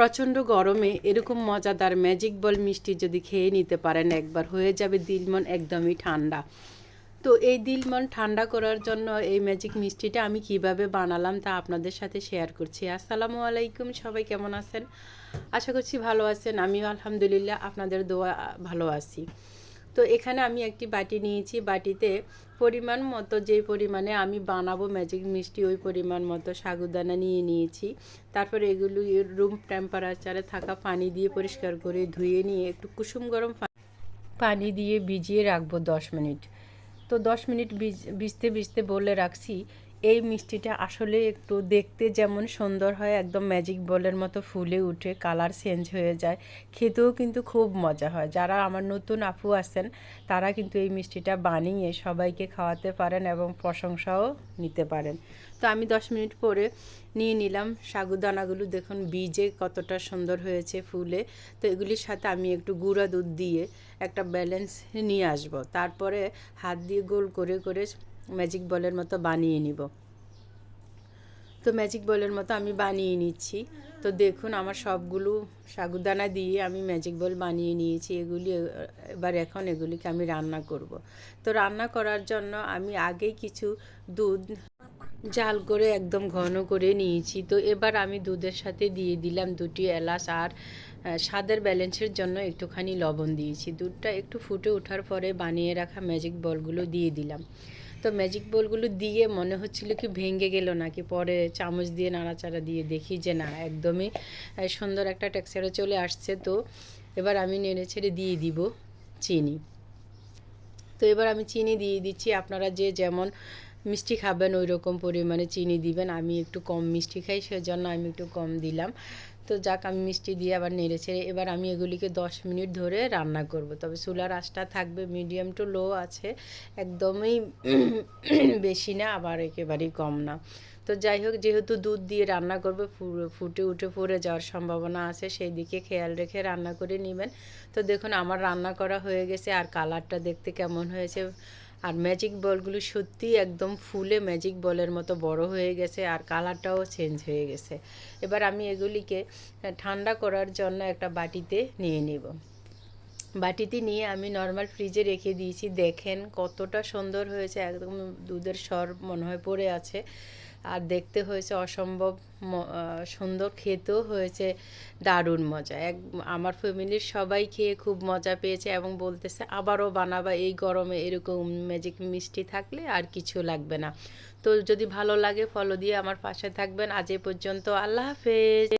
প্রচণ্ড গরমে এরকম মজাদার ম্যাজিক বল মিষ্টি যদি খেয়ে নিতে পারেন, একবার হয়ে যাবে দিলমন একদমই ঠান্ডা। তো এই দিলমন ঠান্ডা করার জন্য এই ম্যাজিক মিষ্টিটা আমি কীভাবে বানালাম তা আপনাদের সাথে শেয়ার করছি। আসসালামু আলাইকুম, সবাই কেমন আছেন? আশা করছি ভালো আছেন, আমিও আলহামদুলিল্লাহ আপনাদের দোয়া ভালো আছি। তো এখানে আমি একটি বাটি নিয়েছি। বাটিতে পরিমাণ মতো যে পরিমাণে আমি বানাবো ম্যাজিক মিষ্টি, ওই পরিমাণ মতো সাগুদানা নিয়ে নিয়েছি। তারপর এগুলো রুম টেম্পারেচারে থাকা পানি দিয়ে পরিষ্কার করে ধুয়ে নিয়ে একটু কুসুম গরম পানি দিয়ে ভিজিয়ে রাখব দশ মিনিট। তো দশ মিনিট ভিজ- ভিজতে ভিজতে বলে রাখছি এই মিষ্টিটা আসলে একটু দেখতে যেমন সুন্দর হয়, একদম ম্যাজিক বলের মতো ফুলে উঠে কালার চেঞ্জ হয়ে যায়। খেতেও কিন্তু খুব মজা হয়। যারা আমার নতুন আপু আছেন, তারা কিন্তু এই মিষ্টিটা বানিয়ে সবাইকে খাওয়াতে পারেন এবং প্রশংসাও নিতে পারেন। তো আমি দশ মিনিট পরে নিয়ে নিলাম। সাগুদানাগুলো দেখুন, বীজে কতটা সুন্দর হয়েছে ফুলে। তো এগুলির সাথে আমি একটু গুঁড়া দুধ দিয়ে একটা ব্যালেন্স নিয়ে আসব। তারপরে হাত দিয়ে গোল করে করে ম্যাজিক বলের মতো বানিয়ে নিব। তো ম্যাজিক বলের মতো আমি বানিয়ে নিচ্ছি। তো দেখুন, আমার সবগুলো সাগুদানা দিয়ে আমি ম্যাজিক বল বানিয়ে নিয়েছি। এগুলি এবার এখন এগুলিকে আমি রান্না করব। তো রান্না করার জন্য আমি আগেই কিছু দুধ জাল করে একদম ঘন করে নিয়েছি। তো এবার আমি দুধের সাথে দিয়ে দিলাম দুটি এলাচ আর স্বাদের ব্যালেন্সের জন্য একটুখানি লবণ দিয়েছি। দুধটা একটু ফুটে ওঠার পরে বানিয়ে রাখা ম্যাজিক বলগুলো দিয়ে দিলাম। তো ম্যাজিক বলগুলো দিয়ে মনে হচ্ছিল কি ভেঙে গেল নাকি? পরে চামচ দিয়ে নাড়াচাড়া দিয়ে দেখি যে না, একদমই সুন্দর একটা টেক্সচারে চলে আসছে। তো এবার আমি নেড়ে ছেড়ে দিয়ে দিব চিনি। তো এবার আমি চিনি দিয়ে দিচ্ছি। আপনারা যে যেমন মিষ্টি খাবেন ওই রকম পরিমাণে চিনি দিবেন। আমি একটু কম মিষ্টি খাই, সেজন্য আমি একটু কম দিলাম। তো যাক, আমি মিষ্টি দিয়ে আবার নেড়ে ছেড়ে এবার আমি এগুলিকে দশ মিনিট ধরে রান্না করব। তবে চুলার আঁচটা থাকবে মিডিয়াম টু লো আছে, একদমই বেশি না, আবার একেবারেই কম না। তো যাই হোক, যেহেতু দুধ দিয়ে রান্না করবে ফুটে উঠে পড়ে যাওয়ার সম্ভাবনা আছে, সেই দিকে খেয়াল রেখে রান্না করে নেবেন। তো দেখুন, আমার রান্না করা হয়ে গেছে, আর কালারটা দেখতে কেমন হয়েছে। ম্যাজিক বলগুলো সত্যি একদম ফুলে ম্যাজিক বলের মতো বড় হয়ে গেছে আর কালারটাও চেঞ্জ হয়ে গেছে। এবার আমি এগুলিকে ঠান্ডা করার জন্য একটা বাটিতে নিয়ে নিব। বাটিতে নিয়ে আমি নর্মাল ফ্রিজে রেখে দিয়েছি। দেখেন কতটা সুন্দর হয়েছে, একদম দুধের সর মনে হয় পড়ে আছে। আর দেখতে হয়েছে অসম্ভব সুন্দর, খেতেও হয়েছে দারুণ মজা। এক, আমার ফ্যামিলির সবাই খেয়ে খুব মজা পেয়েছে এবং বলতেছে, আবারও বানাবা, এই গরমে এরকম ম্যাজিক মিষ্টি থাকলে আর কিছু লাগবে না। তো যদি ভালো লাগে ফলো দিয়ে আমার পাশে থাকবেন। আজ এ পর্যন্ত আল্লাহ হাফেজ।